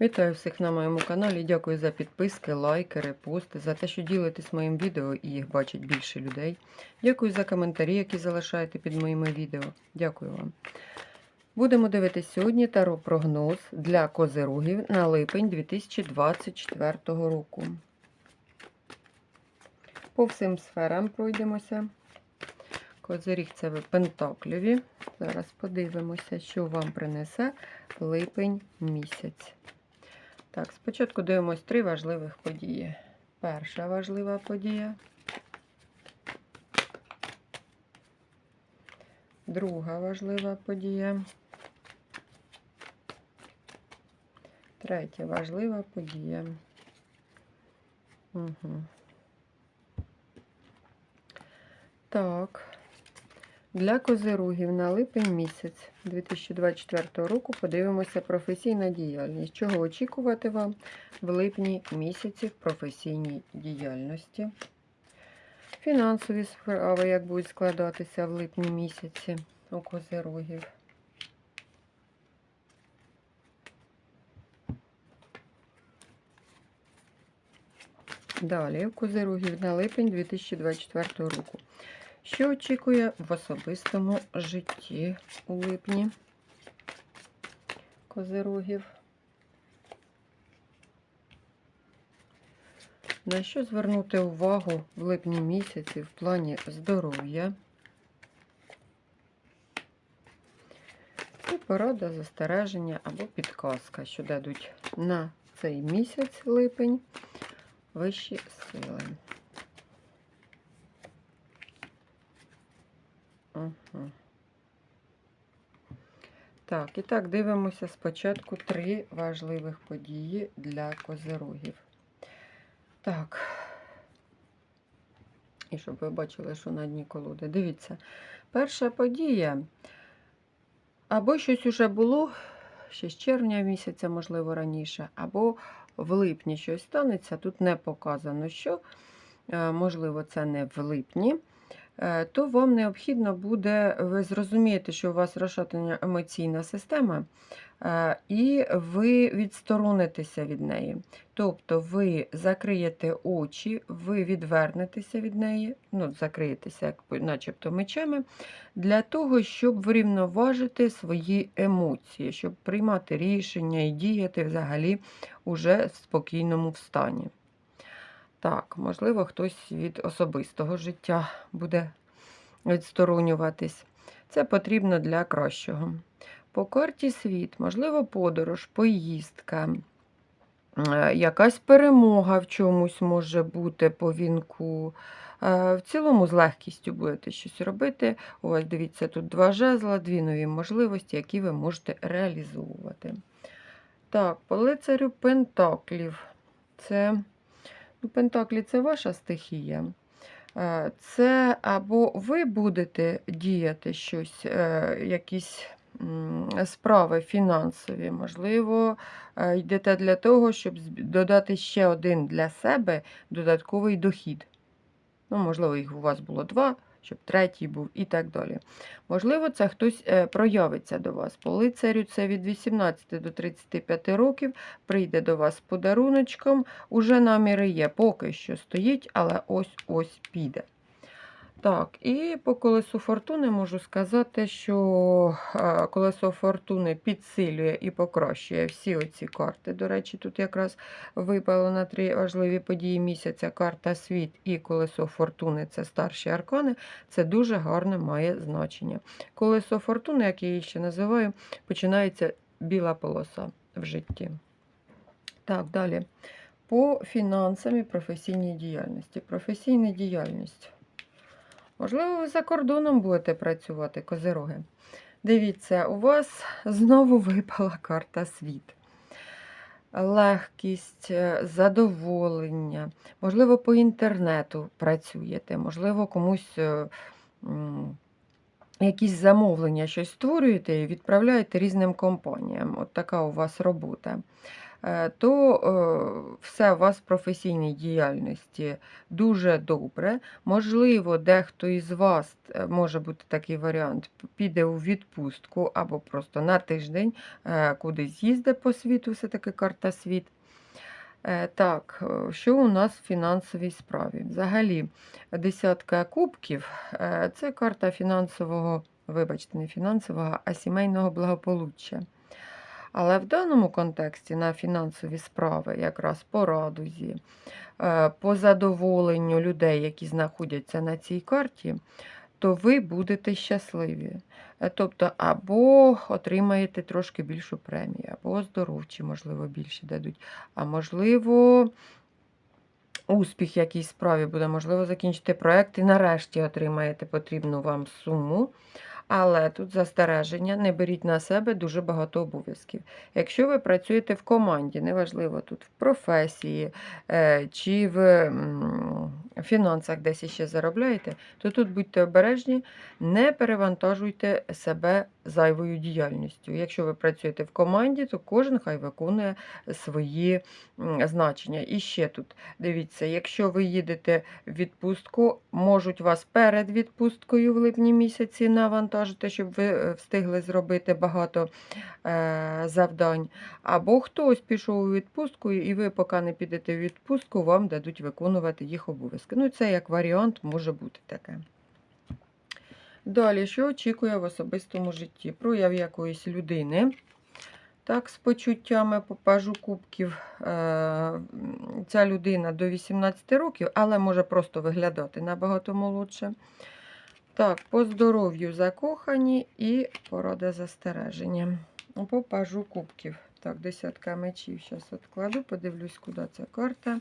Вітаю всіх на моєму каналі. Дякую за підписки, лайки, репости, за те, що ділитесь моїм відео і їх бачить більше людей. Дякую за коментарі, які залишаєте під моїми відео. Дякую вам. Будемо дивитися сьогодні таро прогноз для козирогів на липень 2024 року. По всім сферам пройдемося. Козиріг це ви пентаклеві. Зараз подивимося, що вам принесе липень місяць. Так, спочатку дивимось три важливих події. Перша важлива подія. Друга важлива подія. Третя важлива подія. Угу. Так. Для козирогів на липень місяць 2024 року подивимося професійна діяльність. Чого очікувати вам в липні місяці в професійній діяльності? Фінансові справи, як будуть складатися в липні місяці у козирогів. Далі у козирогів на липень 2024 року. Що очікує в особистому житті у липні козирогів? На що звернути увагу в липні місяці в плані здоров'я? І порада застереження або підказка, що дадуть на цей місяць липень вищі сили. Угу. Так, і так, дивимося спочатку три важливих події для козирогів. Так. І щоб ви бачили, що на дні колоди. Дивіться, перша подія. Або щось уже було ще з червня місяця, можливо, раніше, або в липні щось станеться. Тут не показано, що, е, можливо, це не в липні. Е, то вам необхідно буде, ви зрозумієте, що у вас розшатана емоційна система, е, і ви відсторонитеся від неї. Тобто ви закриєте очі, ви відвернетеся від неї, ну, закриєтеся, як начебто мечами, для того, щоб врівноважити свої емоції, щоб приймати рішення і діяти взагалі уже в спокійному стані. Так, можливо, хтось від особистого життя буде відсторонюватись. Це потрібно для кращого. По карті світ, можливо, подорож, поїздка, е, якась перемога в чомусь може бути по вінку. Е, в цілому з легкістю будете щось робити. У вас, дивіться, тут два жезла, дві нові можливості, які ви можете реалізовувати. Так, по лицарю Пентаклів. Це Пентаклі це ваша стихія. Е, це або ви будете діяти щось, е, якісь справи фінансові, можливо, е, йдете для того, щоб додати ще один для себе додатковий дохід. Ну, Можливо, їх у вас було два щоб третій був і так далі. Можливо, це хтось е, проявиться до вас. По лицарю це від 18 до 35 років, прийде до вас з подаруночком. Уже наміри є, поки що стоїть, але ось-ось піде. Так, і по колесу фортуни можу сказати, що колесо фортуни підсилює і покращує всі оці карти. До речі, тут якраз випало на три важливі події місяця карта світ і колесо фортуни це старші аркани. Це дуже гарне має значення. Колесо фортуни, як я її ще називаю, починається біла полоса в житті. Так, далі. По фінансам і професійній діяльності. Професійна діяльність. Можливо, ви за кордоном будете працювати, козироги. Дивіться, у вас знову випала карта світ. Легкість, е, задоволення, можливо, по інтернету працюєте, можливо, комусь е, якісь замовлення, щось створюєте і відправляєте різним компаніям. От така у вас робота. Е, То е, все у вас в професійній діяльності дуже добре. Можливо, дехто із вас е, може бути такий варіант, піде у відпустку або просто на тиждень кудись їздить по світу, все-таки карта світ. Так, що у нас в фінансовій справі? Взагалі, десятка кубків це карта фінансового, вибачте, не фінансового, а сімейного благополуччя. Але в даному контексті на фінансові справи, якраз по радузі, е, по задоволенню людей, які знаходяться на цій карті, то ви будете щасливі. Е, Тобто, або отримаєте трошки більшу премію, або оздоровчі, можливо, більше дадуть, а можливо, успіх якійсь справі буде, можливо, закінчите проєкт і нарешті отримаєте потрібну вам суму. Але тут застереження, не беріть на себе дуже багато обов'язків. Якщо ви працюєте в команді, неважливо тут в професії е, чи в фінансах десь іще заробляєте, то тут будьте обережні, не перевантажуйте себе зайвою діяльністю. Якщо ви працюєте в команді, то кожен хай виконує свої значення. І ще тут дивіться, якщо ви їдете в відпустку, можуть вас перед відпусткою в липні місяці навантажити, щоб ви е, встигли зробити багато е, завдань. Або хтось пішов у відпустку, і ви, поки не підете в відпустку, вам дадуть виконувати їх обов'язки. Ну, це як варіант може бути таке. Далі, що очікує в особистому житті? Прояв якоїсь людини. Так, з почуттями попажу кубків. Е, Ця людина до 18 років, але може просто виглядати набагато молодше. Так, по здоров'ю закохані і порада застереження. Попажу кубків. Так, десятка мечів. Зараз відкладу, подивлюсь, куди ця карта.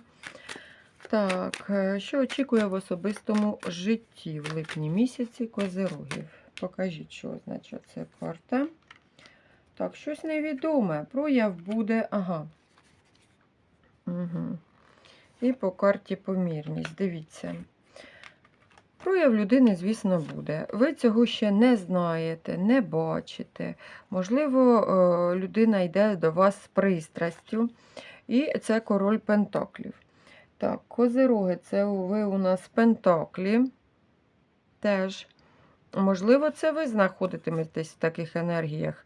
Так, е, що очікує в особистому житті в липні місяці козирогів? Покажіть, що означає ця карта. Так, щось невідоме. Прояв буде. Ага. Угу. І по карті помірність. Дивіться. Прояв людини, звісно, буде. Ви цього ще не знаєте, не бачите. Можливо, е, людина йде до вас з пристрастю. І це король Пентаклів. Так, козироги, це ви у нас Пентаклі. Теж. Можливо, це ви знаходитиметесь в таких енергіях.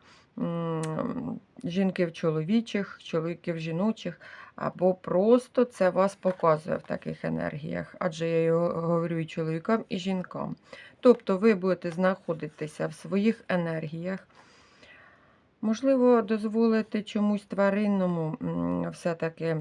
Жінки в чоловічих, чоловіки в жіночих, або просто це вас показує в таких енергіях, адже я його говорю і чоловікам, і жінкам. Тобто ви будете знаходитися в своїх енергіях. Можливо, дозволити чомусь тваринному все-таки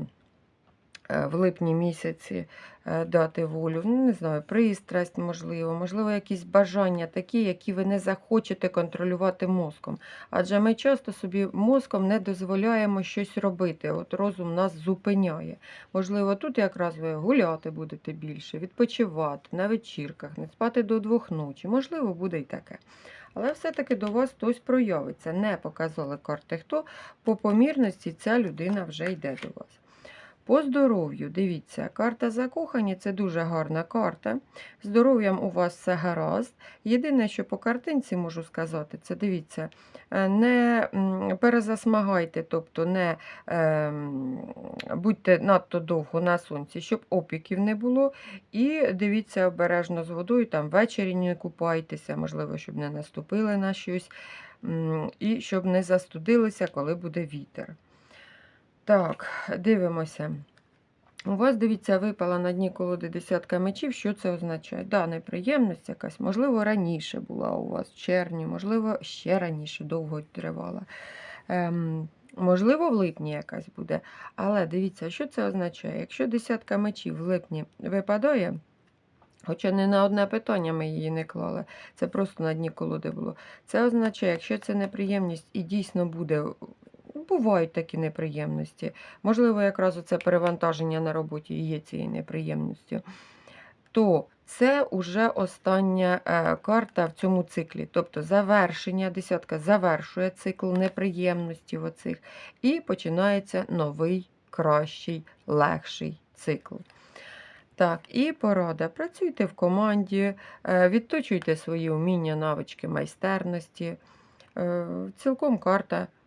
в липні місяці е, дати волю. Ну, не знаю, пристрасть, можливо, можливо, якісь бажання такі, які ви не захочете контролювати мозком. Адже ми часто собі мозком не дозволяємо щось робити. От розум нас зупиняє. Можливо, тут якраз ви гуляти будете більше, відпочивати на вечірках, не спати до двох ночі. Можливо, буде й таке. Але все-таки до вас хтось проявиться. Не показали карти хто. По помірності ця людина вже йде до вас. По здоров'ю, дивіться, карта закохані це дуже гарна карта. Здоров'ям у вас все гаразд. Єдине, що по картинці можу сказати, це дивіться, е, не перезасмагайте, тобто не е, будьте надто довго на сонці, щоб опіків не було. І дивіться обережно з водою, там ввечері не купайтеся, можливо, щоб не наступили на щось, і щоб не застудилися, коли буде вітер. Так, дивимося. У вас, дивіться, випала на дні колоди десятка мечів. Що це означає? Да, неприємність якась, можливо, раніше була у вас в червні, можливо, ще раніше довго тривала. Ем, можливо, в липні якась буде. Але дивіться, що це означає? Якщо десятка мечів в липні випадає, Хоча не на одне питання ми її не клали, це просто на дні колоди було. Це означає, якщо це неприємність і дійсно буде, бувають такі неприємності. Можливо, якраз це перевантаження на роботі і є цією неприємністю, то це уже остання е, карта в цьому циклі. Тобто завершення, десятка завершує цикл неприємності оцих, і починається новий, кращий, легший цикл. Так, і порада. Працюйте в команді, е, відточуйте свої вміння, навички, майстерності. Е, Цілком карта